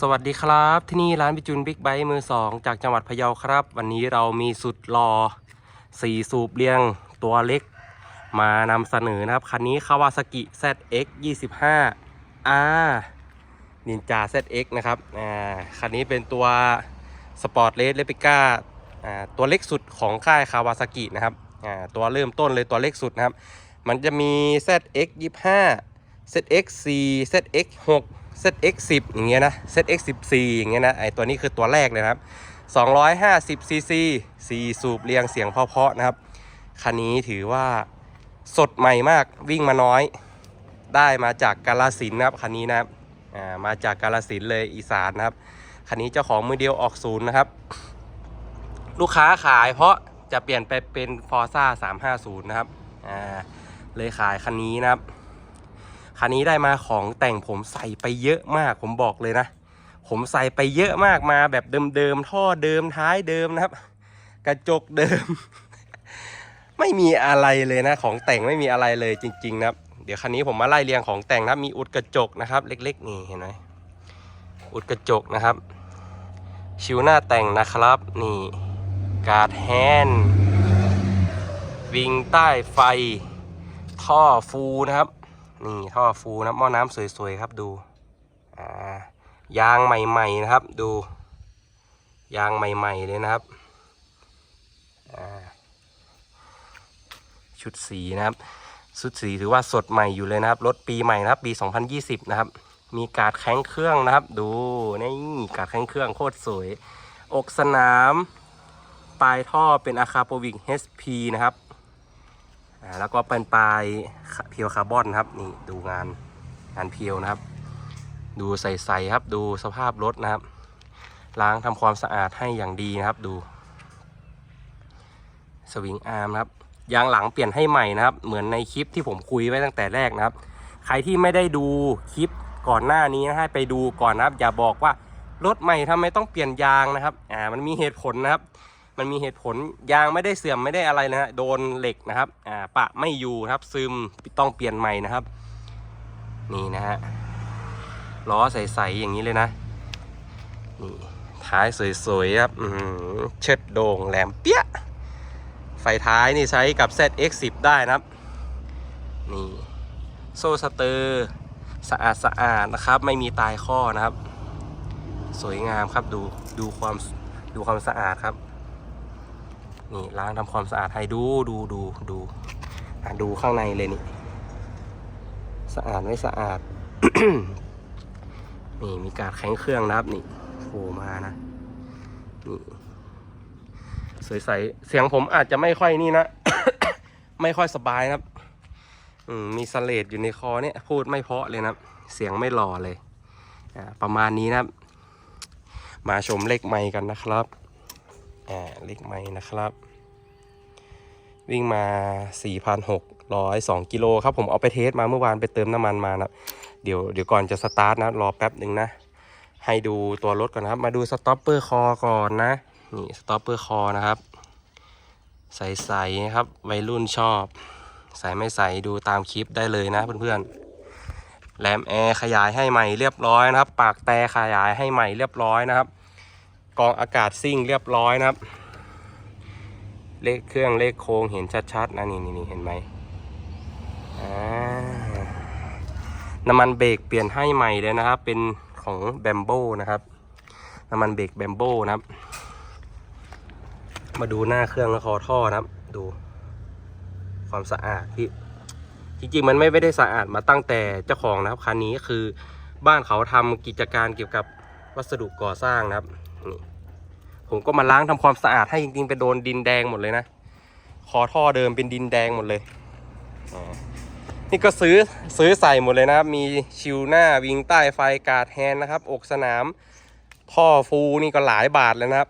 สวัสดีครับ ที่นี่ร้านพิจุนบิ๊กไบค์มือสองจากจังหวัดพะเยาครับ วันนี้เรามีสุดรอสี่สูบเรียงตัวเล็ก มานำเสนอนะครับ คันนี้ Kawasaki ZX 25 R Ninja ZX นะครับอ่าคันนี้เป็นตัว Sport Race Replica อ่าตัวเล็กสุดของค่าย Kawasaki นะครับอ่าตัวเริ่มต้นเลยตัวเล็กสุดนะครับ มันจะมี ZX 25 ZX 4 ZX 6 ZX 10 อย่างเงี้ยนะ ZX 14 อย่างเงี้ยนะไอตัวนี้คือตัวแรกเลยนะครับ 250 cc 4 สูบเรียงเสียงเพาะๆนะครับ คันนี้ถือว่าสดใหม่มากวิ่งมาน้อย ได้มาจากกาลสินนะครับคันนี้นะครับอ่ามาจากกาลสินเลยอีสานนะครับคันนี้เจ้าของมือเดียวออกศูนย์นะครับ ลูกค้าขายเพราะจะเปลี่ยนไปเป็น Forza 350 นะครับอ่าเลยขายคันนี้นะครับ คันนี้ได้มาของแต่งผมใส่ไปเยอะมาก ผมบอกเลยนะ ผมใส่ไปเยอะมากมาแบบเดิมๆท่อเดิมท้ายเดิมนะครับ กระจกเดิม ไม่มีอะไรเลยนะ ของแต่งไม่มีอะไรเลยจริง ๆ นะครับ เดี๋ยวคันนี้ผมมาไล่เรียงของแต่งนะมีอุดกระจกนะครับ เล็ก ๆ นี่เห็นไหมอุดกระจกนะครับ ชิวหน้าแต่งนะครับ นี่การ์ดแฮนด์วิงใต้ไฟ ท่อฟูนะครับ นี่ท่อฟูนะหม้อน้ำสวยๆครับดูอ่ายางใหม่ๆนะครับ ดู ยางใหม่ๆเลยนะครับอ่าชุดสีนะครับชุดสีถือว่าสดใหม่อยู่เลยนะครับรถปีใหม่นะครับ ปี 2020 นะครับ มีกาดแข้งเครื่องนะครับ ดูนี่กาดแข้งเครื่องโคตรสวย อกสนาม ปลายท่อเป็นอาคาโปวิก HP นะครับ แล้วก็เป็นปลายเพียวคาร์บอนครับนี่ดูงานงานเพียวนะครับ ดูใสๆครับดูสภาพรถนะครับ ล้างทำความสะอาดให้อย่างดีนะครับดู สวิงอาร์มครับยางหลังเปลี่ยนให้ใหม่นะครับ เหมือนในคลิปที่ผมคุยไว้ตั้งแต่แรกนะครับ ใครที่ไม่ได้ดูคลิปก่อนหน้านี้นะให้ไปดูก่อนนะครับ อย่าบอกว่ารถใหม่ทำไมต้องเปลี่ยนยางนะครับอ่ามันมีเหตุผลนะครับ มันมีเหตุผลยางไม่ได้เสื่อมไม่ได้อะไรนะฮะโดนเหล็กนะครับอ่าปะไม่อยู่ครับซึมต้องเปลี่ยนใหม่นะครับ นี่นะฮะล้อใสๆอย่างนี้เลยนะนี่ท้ายสวยๆครับอือหือเชิดโด่งแหลมเปี้ยไฟท้ายนี่ใช้กับ ZX10 ได้นะครับนี่โซ่สเตอร์สะอาดสะอาดนะครับ ไม่มีตายข้อนะครับ สวยงามครับดูดูความดูความสะอาดครับ นี่ล้างทำความสะอาดให้ดูดูดูดูอะดูข้างในเลยนี่ สะอาดไม่สะอาด นี่มีการแข็งเครื่องนะครับนี่โผล่มานะนี่สวยใสเสียงผมอาจจะไม่ค่อยนี่นะ ไม่ค่อยสบายนะครับ อืมมีสเลดอยู่ในคอเนี่ย พูดไม่เพาะเลยนะเสียงไม่หล่อเลย อ่าประมาณนี้นะครับ มาชมเลขไมค์กันนะครับ อ่าเลขไมค์นะครับ วิ่งมา 4,602กิโลครับผมเอาไปเทสมาเมื่อวานไปเติมน้ำมันมานะเดี๋ยวเดี๋ยวก่อนจะสตาร์ทนะ รอแป๊บหนึ่งนะ ให้ดูตัวรถก่อนนะครับ มาดูสต็อปเปอร์คอก่อนนะ นี่สต็อปเปอร์คอนะครับ ใสๆนะครับ วัยรุ่นชอบ ใส่ไม่ใส่ดูตามคลิปได้เลยนะเพื่อนๆแรมแอร์ขยายให้ใหม่เรียบร้อยนะครับ ปากแต่ขยายให้ใหม่เรียบร้อยนะครับ กองอากาศซิ่งเรียบร้อยนะครับ เลขเครื่องเลขโค้งเห็นชัดๆนะนี่นี่นี่เห็นไหมอ่าน้ำมันเบรกเปลี่ยนให้ใหม่เลยนะครับ เป็นของแบมโบนะครับ น้ำมันเบรกแบมโบนะครับ มาดูหน้าเครื่องและคอท่อนะครับ ดูความสะอาดที่จริงๆ มันไม่ได้สะอาดมาตั้งแต่เจ้าของนะครับคันนี้คือบ้านเขาทำกิจการเกี่ยวกับวัสดุก่อสร้างนะครับ ผมก็มาล้างทำความสะอาดให้จริงๆไปโดนดินแดงหมดเลยนะคอท่อเดิมเป็นดินแดงหมดเลยอ่านี่ก็ซื้อซื้อใส่หมดเลยนะครับ มีชิวหน้าวิงใต้ไฟกาดแฮนนะครับ อกสนาม ท่อฟูนี่ก็หลายบาทแล้วนะครับ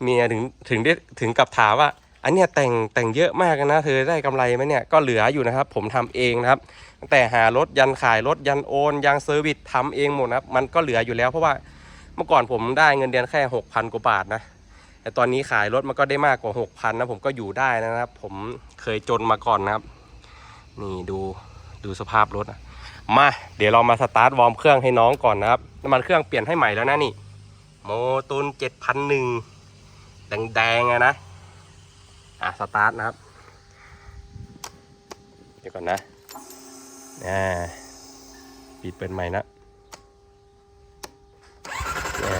เมียถึงถึงได้ถึงกับถามว่าอันเนี้ยแต่งแต่งเยอะมากนะ เธอได้กำไรไหมเนี่ยก็เหลืออยู่นะครับ ผมทำเองนะครับตั้งแต่หารถยันขายรถยันโอนยังเซอร์วิสทำเองหมดนะครับ มันก็เหลืออยู่แล้วเพราะว่า เมื่อก่อนผมได้เงินเดือนแค่หกพันกว่าบาทนะ แต่ตอนนี้ขายรถมันก็ได้มากกว่าหกพันนะผมก็อยู่ได้นะครับ ผมเคยจนมาก่อนนะครับ นี่ดูดูสภาพรถนะมา เดี๋ยวเรามาสตาร์ทวอร์มเครื่องให้น้องก่อนนะครับน้ำมันเครื่องเปลี่ยนให้ใหม่แล้วนะนี่ โมตุนเจ็ดพันหนึ่งแดงๆอะนะ อะสตาร์ทนะครับ เดี๋ยวก่อนนะอ่าปิดเป็นใหม่นะอ่า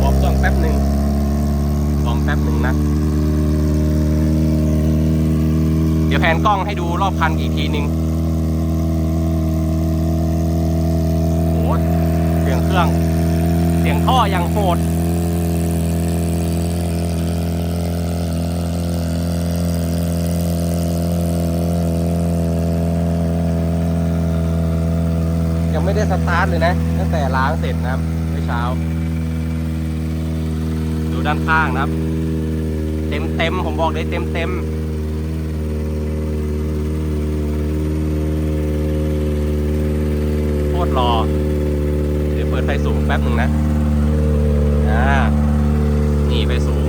วอร์มเครื่องแป๊บหนึ่งวอร์มแป๊บหนึ่งนะ เดี๋ยวแผน กล้องให้ดูรอบคันอีกทีหนึ่งโอ้เสียงเครื่อง เสียงท่อยังโหดยังไม่ได้สตาร์ทเลยนะ ตั้งแต่ล้างเสร็จนะครับเมื่อเช้า ดูด้านข้างนะครับ เต็มเต็มผมบอกเลยเต็มเต็มๆโคตรรอ เดี๋ยวเปิดไฟสูง แป๊บหนึ่งนะ อ่า นี่ไฟสูง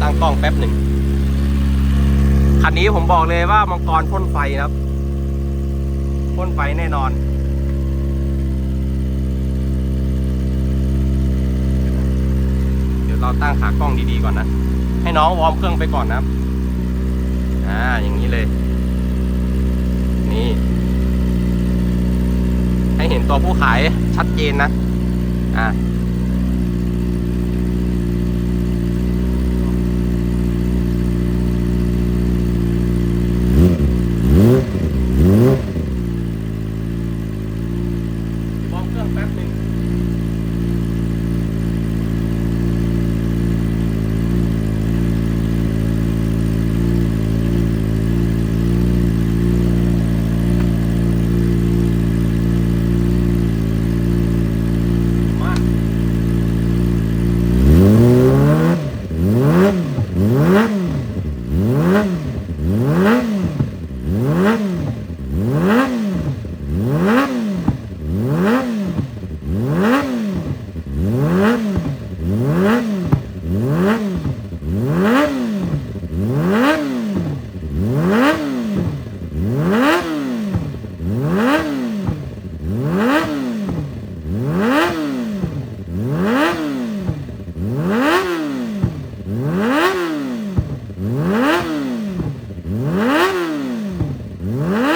ตั้งกล้องแป๊บหนึ่ง คันนี้ผมบอกเลยว่ามังกรพ่นไฟครับพ่นไฟแน่นอนเดี๋ยวเราตั้งขากล้องดีๆก่อนนะ ให้น้องวอร์มเครื่องไปก่อนนะครับ อ่าอย่างนี้เลย นี่ ให้เห็นตัวผู้ขายชัดเจนนะ อ่า Mm-hmm.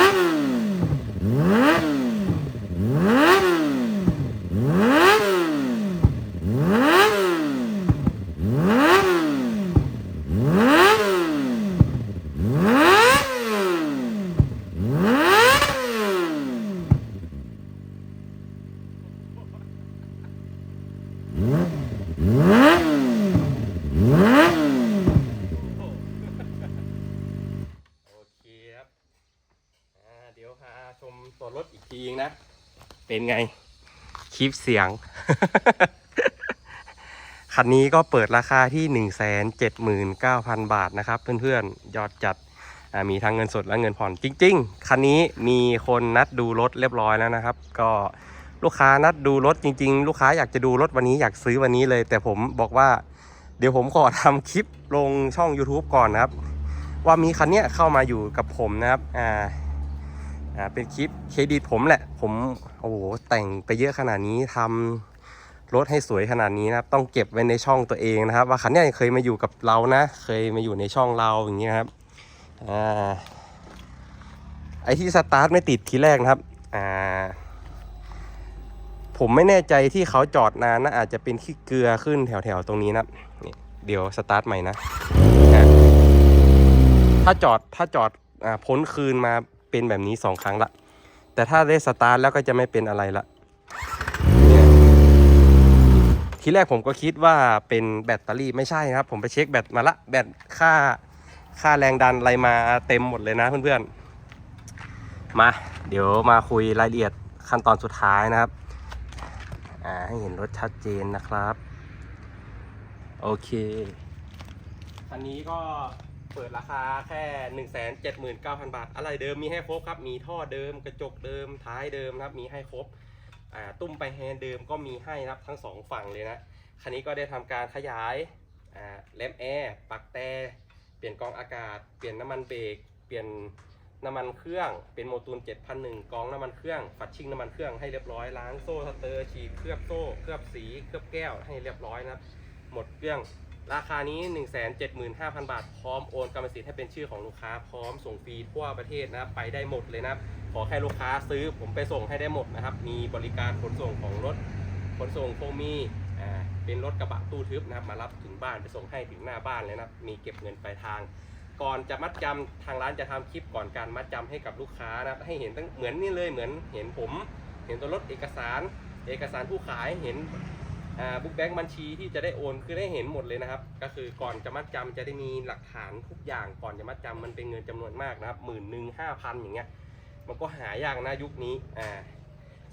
เป็นไง คลิปเสียง คันนี้ก็เปิดราคาที่ 1 7 9 0 0 0 บาทนะครับ เพื่อนๆ ยอดจัดมีทั้งเงินสดและเงินผ่อนจริง ๆ คันนี้มีคนนัดดูรถเรียบร้อยแล้วนะครับ ก็ลูกค้านัดดูรถจริง ๆ ลูกค้าอยากจะดูรถวันนี้อยากซื้อวันนี้เลย แต่ผมบอกว่า เดี๋ยวผมขอทำคลิปลงช่อง YouTube ก่อนนะครับ ว่ามีคันเนี้ยเข้ามาอยู่กับผมนะครับอ่า อ่าเป็นคลิปเครดิตผมแหละ ผมโอ้โหแต่งไปเยอะขนาดนี้ทำรถให้สวยขนาดนี้นะครับ ต้องเก็บไว้ในช่องตัวเองนะครับ ว่าคันเนี้ยเคยมาอยู่กับเรานะ เคยมาอยู่ในช่องเราอย่างเงี้ยครับอ่าไอที่สตาร์ทไม่ติดทีแรกนะครับอ่าผมไม่แน่ใจที่เขาจอดนานนะอาจจะเป็นขี้เกลือขึ้นแถวๆตรงนี้นะนี่เดี๋ยวสตาร์ทใหม่นะอะถ้าจอดถ้าจอดอ่าพ้นคืนมา เป็นแบบนี้สองครั้งละ แต่ถ้าได้สตาร์ทแล้วก็จะไม่เป็นอะไรละเนี่ยทีแรกผมก็คิดว่าเป็นแบตเตอรี่ไม่ใช่นะครับ ผมไปเช็คแบตมาละ แบตค่าค่าแรงดันอะไรมาเต็มหมดเลยนะเพื่อนๆ มาเดี๋ยวมาคุยรายละเอียดขั้นตอนสุดท้ายนะครับอ่าให้เห็นรถชัดเจนนะครับ โอเคคันนี้ก็ เปิดราคาแค่ 1 7 9 0 0 0 บาท อะไรเดิมมีให้ครบครับ มีท่อเดิมกระจกเดิมท้ายเดิมครับ มีให้ครบตุ้มไปแฮนเดิมก็มีให้นะครับทั้งสองฝั่งเลยนะคันนี้ก็ได้ทำการขยายอ่าแลมแอร์ปักแต่เปลี่ยนกองอากาศ เปลี่ยนน้ำมันเบรกเปลี่ยนน้ำมันเครื่องเป็นโมตูล7001กองน้ำมันเครื่องฝัดชิ่งน้ำมันเครื่องให้เรียบร้อยล้างโซ่สเตอร์ฉีดเคลือบโซ่เคลือบสีเคลือบแก้วให้เรียบร้อยนะครับหมดเรื่อง ราคานี้ 175,000 บาท พร้อมโอนกรรมสิทธิ์ให้เป็นชื่อของลูกค้า พร้อมส่งฟรีทั่วประเทศนะครับ ไปได้หมดเลยนะครับ ขอแค่ลูกค้าซื้อผมไปส่งให้ได้หมดนะครับ มีบริการขนส่งของรถ ขนส่งคงมีอ่า เป็นรถกระบะตู้ทึบนะครับ มารับถึงบ้านไปส่งให้ถึงหน้าบ้านเลยนะครับ มีเก็บเงินปลายทาง ก่อนจะมัดจำทางร้านจะทำคลิปก่อนการมัดจำให้กับลูกค้านะครับ ให้เห็นตั้งเหมือนนี่เลย เหมือนเห็นผม เห็นตัวรถเอกสาร เอกสารผู้ขาย เห็น บุ๊กแบงค์บัญชีที่จะได้โอนคือได้เห็นหมดเลยนะครับ ก็คือก่อนจะมัดจำจะได้มีหลักฐานทุกอย่างก่อนจะมัดจำมันเป็นเงินจำนวนมากนะครับหมื่นหนึ่งห้าพันอย่างเงี้ยมันก็หายากนะยุคนี้อ่า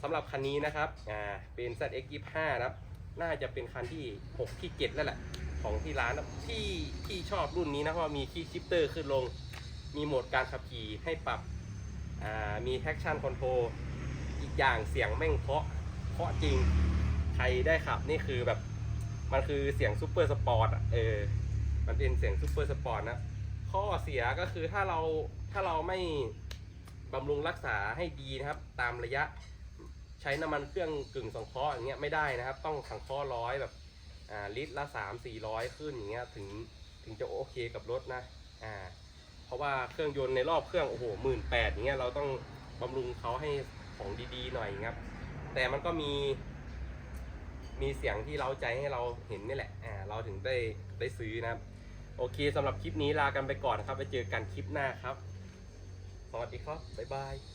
สำหรับคันนี้นะครับอ่าเป็น ZX 25 นะครับน่าจะเป็นคันที่ 6 ที่ 7 แล้วแหละ ของที่ร้านที่ที่ชอบรุ่นนี้นะเพราะมีคีย์ชิปเตอร์ขึ้นลง มีโหมดการขับขี่ให้ปรับอ่ามีแท็กชั่นคอนโทรอีกอย่างเสียงแม่งเพาะเพาะจริง ใครได้ขับนี่คือแบบ มันคือเสียงซูเปอร์สปอร์ตอะเออมันเป็นเสียงซูเปอร์สปอร์ตนะข้อเสียก็คือถ้าเราถ้าเราไม่บำรุงรักษาให้ดีนะครับ ตามระยะใช้น้ำมันเครื่องกึ่งสังเคราะห์อย่างเงี้ยไม่ได้นะครับ ต้องสังเคราะห์ร้อยแบบอ่าลิตรละสามสี่ร้อยขึ้นอย่างเงี้ยถึงถึงจะโอเคกับรถนะอ่าเพราะว่าเครื่องยนต์ในรอบเครื่องโอ้โหหมื่นแปดอย่างเงี้ยเราต้องบำรุงเขาให้ของดีๆหน่อยครับ แต่มันก็มี มีเสียงที่เราใจให้เราเห็นนี่แหละอ่าเราถึงได้ได้ซื้อนะครับ โอเคสำหรับคลิปนี้ลากันไปก่อนนะครับไปเจอกันคลิปหน้าครับ สวัสดีครับบ๊ายบาย